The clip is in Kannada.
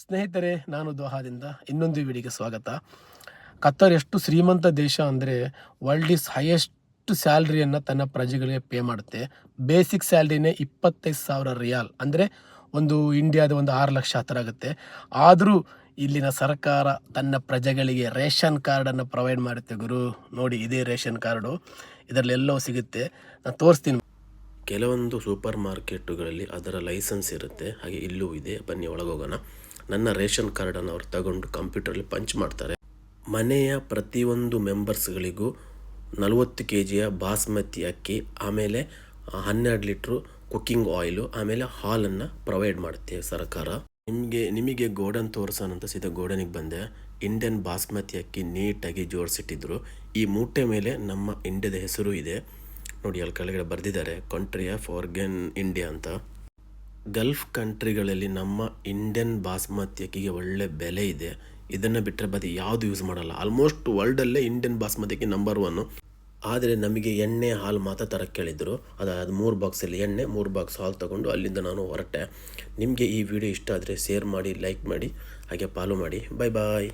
ಸ್ನೇಹಿತರೆ, ನಾನು ದೋಹಾದಿಂದ ಇನ್ನೊಂದು ವಿಡಿಗೆ ಸ್ವಾಗತ. ಕತ್ತರ್ ಎಷ್ಟು ಶ್ರೀಮಂತ ದೇಶ ಅಂದರೆ ವರ್ಲ್ಡ್ ಇಸ್ ಹೈಯೆಸ್ಟ್ ಸ್ಯಾಲ್ರಿಯನ್ನು ತನ್ನ ಪ್ರಜೆಗಳಿಗೆ ಪೇ ಮಾಡುತ್ತೆ. ಬೇಸಿಕ್ ಸ್ಯಾಲ್ರಿನೇ ಇಪ್ಪತ್ತೈದು ಸಾವಿರ ರಿಯಾಲ್. ಅಂದರೆ ಒಂದು ಇಂಡಿಯಾದ ಒಂದು ಆರು ಲಕ್ಷ ಹತ್ತಿರ ಆಗುತ್ತೆ. ಆದರೂ ಇಲ್ಲಿನ ಸರ್ಕಾರ ತನ್ನ ಪ್ರಜೆಗಳಿಗೆ ರೇಷನ್ ಕಾರ್ಡನ್ನು ಪ್ರೊವೈಡ್ ಮಾಡುತ್ತೆ ಗುರು. ನೋಡಿ, ಇದೇ ರೇಷನ್ ಕಾರ್ಡು. ಇದರಲ್ಲೆಲ್ಲವೂ ಸಿಗುತ್ತೆ. ನಾನು ತೋರಿಸ್ತೀನಿ. ಕೆಲವೊಂದು ಸೂಪರ್ ಮಾರ್ಕೆಟುಗಳಲ್ಲಿ ಅದರ ಲೈಸೆನ್ಸ್ ಇರುತ್ತೆ. ಹಾಗೆ ಇಲ್ಲೂ ಇದೆ. ಬನ್ನಿ, ಒಳಗೋಗೋಣ. ನನ್ನ ರೇಷನ್ ಕಾರ್ಡನ್ನು ಅವ್ರು ತಗೊಂಡು ಕಂಪ್ಯೂಟರಲ್ಲಿ ಪಂಚ್ ಮಾಡ್ತಾರೆ. ಮನೆಯ ಪ್ರತಿಯೊಂದು ಮೆಂಬರ್ಸ್ಗಳಿಗೂ ನಲವತ್ತು ಕೆ ಜಿಯ ಬಾಸ್ಮತಿ ಅಕ್ಕಿ, ಆಮೇಲೆ ಹನ್ನೆರಡು ಲೀಟ್ರು ಕುಕ್ಕಿಂಗ್ ಆಯಿಲು ಆಮೇಲೆ ಹಾಲನ್ನು ಪ್ರೊವೈಡ್ ಮಾಡುತ್ತೆ ಸರ್ಕಾರ. ನಿಮಗೆ ನಿಮಗೆ ಗೋಡನ್ ತೋರಿಸೋಣ ಅಂತ ಸೀದಾ ಗೋಡನಿಗೆ ಬಂದೆ. ಇಂಡಿಯನ್ ಬಾಸ್ಮತಿ ಅಕ್ಕಿ ನೀಟಾಗಿ ಜೋಡಿಸಿಟ್ಟಿದ್ರು. ಈ ಮೂಟೆ ಮೇಲೆ ನಮ್ಮ ಇಂಡಿಯಾದ ಹೆಸರು ಇದೆ. ನೋಡಿ, ಅಲ್ಲಿ ಕೆಳಗಡೆ ಬರೆದಿದ್ದಾರೆ ಕಂಟ್ರಿ ಆಫ್ ಆರ್ಗನ್ ಇಂಡಿಯಾ ಅಂತ. ಗಲ್ಫ್ ಕಂಟ್ರಿಗಳಲ್ಲಿ ನಮ್ಮ ಇಂಡಿಯನ್ ಬಾಸ್ಮತಿ ಅಕ್ಕಿಗೆ ಒಳ್ಳೆ ಬೆಲೆ ಇದೆ. ಇದನ್ನು ಬಿಟ್ಟರೆ ಬದಿ ಯಾವುದು ಯೂಸ್ ಮಾಡಲ್ಲ. ಆಲ್ಮೋಸ್ಟ್ ವರ್ಲ್ಡಲ್ಲೇ ಇಂಡಿಯನ್ ಬಾಸ್ಮತಿ ಅಕ್ಕಿ ನಂಬರ್ ಒನ್ನು ಆದರೆ ನಮಗೆ ಎಣ್ಣೆ ಹಾಲು ಮಾತ್ರ ತರಕ್ಕೆ ಕೇಳಿದ್ರು. ಅದಾದ ಮೂರು ಬಾಕ್ಸಲ್ಲಿ ಎಣ್ಣೆ, ಮೂರು ಬಾಕ್ಸ್ ಹಾಲು ತಗೊಂಡು ಅಲ್ಲಿಂದ ನಾನು ಹೊರಟೆ. ನಿಮಗೆ ಈ ವಿಡಿಯೋ ಇಷ್ಟ ಆದರೆ ಶೇರ್ ಮಾಡಿ ಲೈಕ್ ಮಾಡಿ, ಹಾಗೆ ಫಾಲೋ ಮಾಡಿ. ಬಾಯ್ ಬಾಯ್